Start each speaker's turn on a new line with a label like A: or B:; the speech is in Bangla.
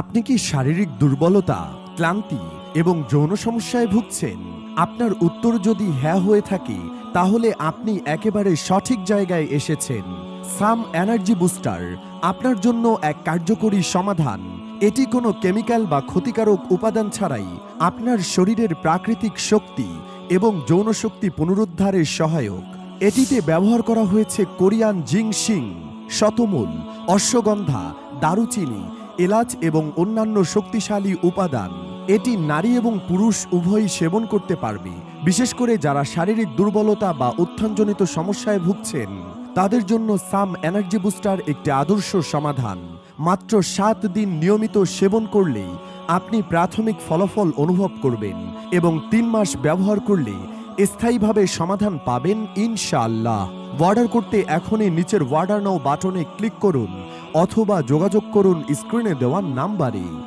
A: আপনি কি শারীরিক দুর্বলতা, ক্লান্তি এবং যৌন সমস্যায় ভুগছেন? আপনার উত্তর যদি হ্যাঁ হয়ে থাকে, তাহলে আপনি একেবারে সঠিক জায়গায় এসেছেন। সাম এনার্জি বুস্টার, আপনার জন্য এক কার্যকরী সমাধান। এটি কোনো কেমিক্যাল বা ক্ষতিকারক উপাদান ছাড়াই আপনার শরীরের প্রাকৃতিক শক্তি এবং যৌন শক্তি পুনরুদ্ধারের সহায়ক। এটিতে ব্যবহার করা হয়েছে কোরিয়ান জিংশিং, শতমূল, অশ্বগন্ধা, দারুচিনি এলাচ এবং অন্যান্য শক্তিশালী উপাদান। এটি নারী এবং পুরুষ উভয়ই সেবন করতে পারবে। বিশেষ করে যারা শারীরিক দুর্বলতা বা উত্থানজনিত সমস্যায় ভুগছেন, তাদের জন্য সাম এনার্জি বুস্টার একটি আদর্শ সমাধান। মাত্র সাত দিন নিয়মিত সেবন করলেই আপনি প্রাথমিক ফলাফল অনুভব করবেন এবং তিন মাস ব্যবহার করলে স্থায়ীভাবে সমাধান পাবেন ইনশাআল্লাহ। অর্ডার করতে এখনই নিচের ওয়ার্ডার নাও বাটনে ক্লিক করুন, অথবা যোগাযোগ করুন স্ক্রিনে দেওয়া নাম্বারে।